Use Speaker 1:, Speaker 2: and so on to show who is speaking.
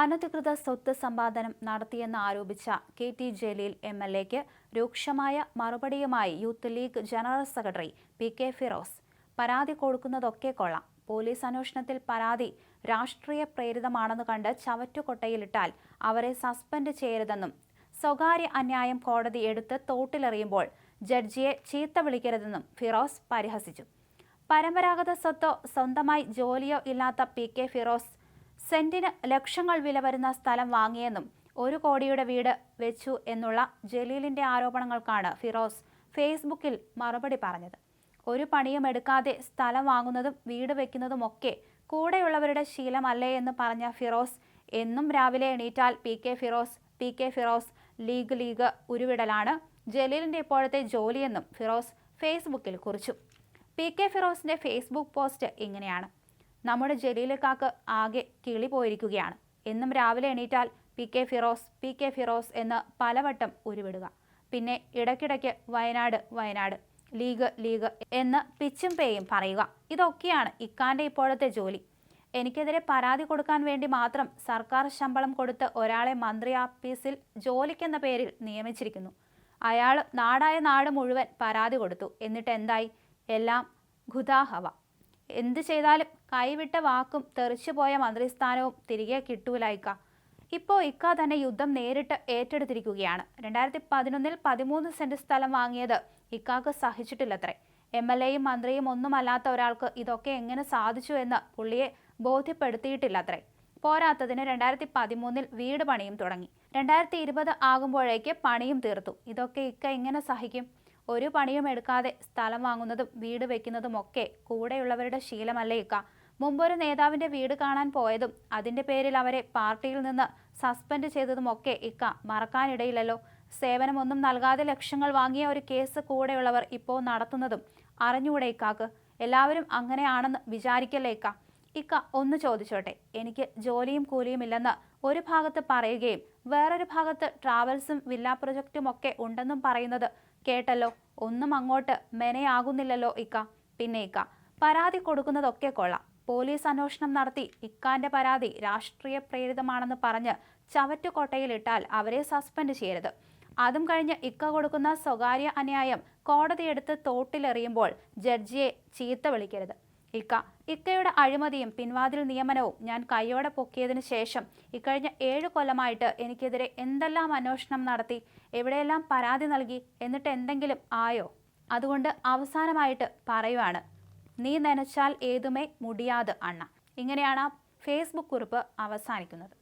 Speaker 1: അനധികൃത സ്വത്ത് സമ്പാദനം നടത്തിയെന്ന് ആരോപിച്ച K T Jaleel M L എക്ക് രൂക്ഷമായ മറുപടിയുമായി youth league general secretary P K Firos. പരാതി കൊടുക്കുന്നതൊക്കെ കൊള്ളാം. പോലീസ് അന്വേഷണത്തിൽ പരാതി രാഷ്ട്രീയ പ്രേരിതമാണെന്ന് കണ്ട് ചവറ്റുകൊട്ടയിലിട്ടാൽ അവരെ സസ്പെൻഡ് ചെയ്യരുതെന്നും സ്വകാര്യ അന്യായം കോടതി എടുത്ത് തോട്ടിലെറിയുമ്പോൾ ജഡ്ജിയെ ചീത്ത വിളിക്കരുതെന്നും ഫിറോസ് പരിഹസിച്ചു. പരമ്പരാഗത സ്വത്തോ സ്വന്തമായി ജോലിയോ ഇല്ലാത്ത പി കെ ഫിറോസ് സെന്റിന് ലക്ഷങ്ങൾ വില വരുന്ന സ്ഥലം വാങ്ങിയെന്നും ഒരു കോടിയുടെ വീട് വെച്ചു എന്നുള്ള ജലീലിന്റെ ആരോപണങ്ങൾക്കാണ് ഫിറോസ് ഫേസ്ബുക്കിൽ മറുപടി പറഞ്ഞത്. ഒരു പണിയും എടുക്കാതെ സ്ഥലം വാങ്ങുന്നതും വീട് വെക്കുന്നതുമൊക്കെ കൂടെയുള്ളവരുടെ ശീലമല്ലേ എന്ന് പറഞ്ഞ ഫിറോസ് എന്നും രാവിലെ എണീറ്റാൽ P K Firos P K Firos league league ഉരുവിടലാണ് ജലീലിന്റെ ഇപ്പോഴത്തെ ജോലിയെന്നും ഫിറോസ് ഫേസ്ബുക്കിൽ കുറിച്ചു. പി കെ ഫിറോസിന്റെ ഫേസ്ബുക്ക് പോസ്റ്റ് ഇങ്ങനെയാണ്. നമ്മുടെ ജലീലക്കാക്ക് ആകെ കിളി പോയിരിക്കുകയാണ്. എന്നും രാവിലെ എണീറ്റാൽ P K Firos P K Firos എന്ന് പലവട്ടം ഉരുവിടുക. പിന്നെ ഇടയ്ക്കിടയ്ക്ക് വയനാട് വയനാട് ലീഗ് ലീഗ് എന്ന് പിച്ചും പേയും പറയുക. ഇതൊക്കെയാണ് ഇക്കാന്റെ ഇപ്പോഴത്തെ ജോലി. എനിക്കെതിരെ പരാതി കൊടുക്കാൻ വേണ്ടി മാത്രം സർക്കാർ ശമ്പളം കൊടുത്ത് ഒരാളെ മന്ത്രി ആഫീസിൽ ജോലിക്കെന്ന പേരിൽ നിയമിച്ചിരിക്കുന്നു. അയാൾ നാടായ നാട് മുഴുവൻ പരാതി കൊടുത്തു. എന്നിട്ട് എന്തായി എല്ലാം ഖുദാഹവ എന്ത് ചെയ്താലും കൈവിട്ട വാക്കും തെറിച്ചുപോയ മന്ത്രിസ്ഥാനവും തിരികെ കിട്ടൂലായിക്ക ഇപ്പോൾ ഇക്ക തന്നെ യുദ്ധം നേരിട്ട് ഏറ്റെടുത്തിരിക്കുകയാണ്. രണ്ടായിരത്തി പതിനൊന്നിൽ പതിമൂന്ന് സെന്റ് സ്ഥലം വാങ്ങിയത് ഇക്കാക്ക് സഹിച്ചിട്ടില്ലത്രേ. എം എൽ എയും മന്ത്രിയും ഒന്നുമല്ലാത്ത ഒരാൾക്ക് ഇതൊക്കെ എങ്ങനെ സാധിച്ചു എന്ന് പുള്ളിയെ ബോധ്യപ്പെടുത്തിയിട്ടില്ലത്രേ. പോരാത്തതിന് രണ്ടായിരത്തി പതിമൂന്നിൽ വീട് പണിയും തുടങ്ങി. രണ്ടായിരത്തി ഇരുപത് ആകുമ്പോഴേക്ക് പണിയും തീർത്തു. ഇതൊക്കെ ഇക്ക എങ്ങനെ സഹിക്കും? ഒരു പണിയും എടുക്കാതെ സ്ഥലം വാങ്ങുന്നതും വീട് വെക്കുന്നതും ഒക്കെ കൂടെയുള്ളവരുടെ ശീലമല്ലേ ഇക്ക. മുമ്പൊരു നേതാവിന്റെ വീട് കാണാൻ പോയതും അതിന്റെ പേരിൽ അവരെ പാർട്ടിയിൽ നിന്ന് സസ്പെൻഡ് ചെയ്തതും ഒക്കെ ഇക്ക മറക്കാനിടയില്ലല്ലോ. സേവനമൊന്നും നൽകാതെ ലക്ഷങ്ങൾ വാങ്ങിയ ഒരു കേസ് കൂടെയുള്ളവർ ഇപ്പോൾ നടത്തുന്നതും അറിഞ്ഞൂടെ ഇക്കാക്ക്. എല്ലാവരും അങ്ങനെയാണെന്ന് വിചാരിക്കല്ലേ ഇക്ക? ഇക്ക ഒന്ന് ചോദിച്ചോട്ടെ. എനിക്ക് ജോലിയും കൂലിയും ഇല്ലെന്ന് ഒരു ഭാഗത്ത് പറയുകയും വേറൊരു ഭാഗത്ത് ട്രാവൽസും വില്ല പ്രൊജക്റ്റും ഒക്കെ ഉണ്ടെന്നും പറയുന്നത് കേട്ടല്ലോ ഒന്നും അങ്ങോട്ട് മെനയാകുന്നില്ലല്ലോ ഇക്ക. പിന്നെ ഇക്ക പരാതി കൊടുക്കുന്നതൊക്കെ കൊള്ളാം. പോലീസ് അന്വേഷണം നടത്തി ഇക്കാന്റെ പരാതി രാഷ്ട്രീയ പ്രേരിതമാണെന്ന് പറഞ്ഞ് ചവറ്റുകോട്ടയിലിട്ടാൽ അവരെ സസ്പെൻഡ് ചെയ്യരുത്. അതും കഴിഞ്ഞ് ഇക്ക കൊടുക്കുന്ന സ്വകാര്യ അന്യായം കോടതിയെടുത്ത് തോട്ടിലെറിയുമ്പോൾ ജഡ്ജിയെ ചീത്ത വിളിക്കരുത്. ഇക്ക. ഇക്കയുടെ അഴിമതിയും പിൻവാതിൽ നിയമനവും ഞാൻ കൈയോടെ പൊക്കിയതിനു ശേഷം ഇക്കഴിഞ്ഞ ഏഴ് കൊല്ലമായിട്ട് എനിക്കെതിരെ എന്തെല്ലാം അന്വേഷണം നടത്തി എവിടെയെല്ലാം പരാതി നൽകി എന്നിട്ട് എന്തെങ്കിലും ആയോ? അതുകൊണ്ട് അവസാനമായിട്ട് പറയുവാണ് നീ നനച്ചാൽ ഏതുമേ മുടിയാത് അണ്ണ. ഇങ്ങനെയാണ് ഫേസ്ബുക്ക് കുറിപ്പ് അവസാനിക്കുന്നത്.